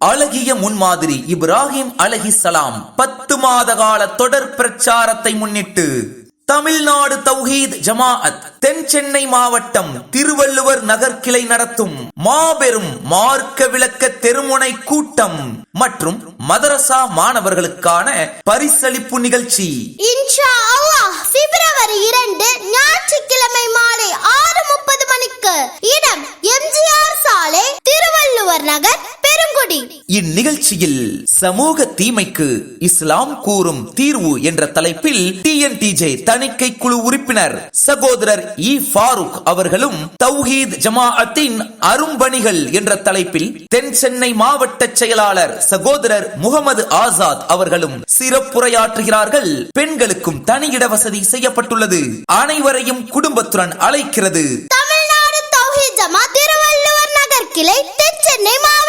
அழகிய முன்மாதிரி இப்ராஹிம் அலஹிசலாம் பத்து மாத கால தொடர் பிரச்சாரத்தை முன்னிட்டு தமிழ்நாடு தௌஹீத் ஜமாஅத் தென் சென்னை மாவட்டம் திருவள்ளுவர் நகர் கிளை நடத்தும் மாபெரும் மார்க்க விளக்க தெருமுனை கூட்டம் மற்றும் மதரசா மாணவர்களுக்கான பரிசளிப்பு நிகழ்ச்சி. இன்ஷா பிப்ரவரி இரண்டு ஞாயிற்றுக்கிழமை மாலை ஆறு முப்பது மணிக்கு இடம் எம்ஜிஆர் சாலை இந்நிகழ்ச்சியில் சமூக தீமைக்கு இஸ்லாம் கூறும் தீர்வு என்ற தலைப்பில் டிஎன்டிஜே தணிக்கை குழு உறுப்பினர் சகோதரர் e. இ ஃபாரூக் அவர்களும் தௌஹீத் ஜமாஅத்தின் அரும்பணிகள் என்ற தலைப்பில் தென் சென்னை மாவட்ட செயலாளர் சகோதரர் முகமது ஆசாத் அவர்களும் சிறப்புரையாற்றுகிறார்கள். பெண்களுக்கும் தனியிட வசதி செய்யப்பட்டுள்ளது. அனைவரையும் குடும்பத்துடன் அழைக்கிறது. தமிழ்நாடு நகர் கிளை தென் சென்னை மாவட்ட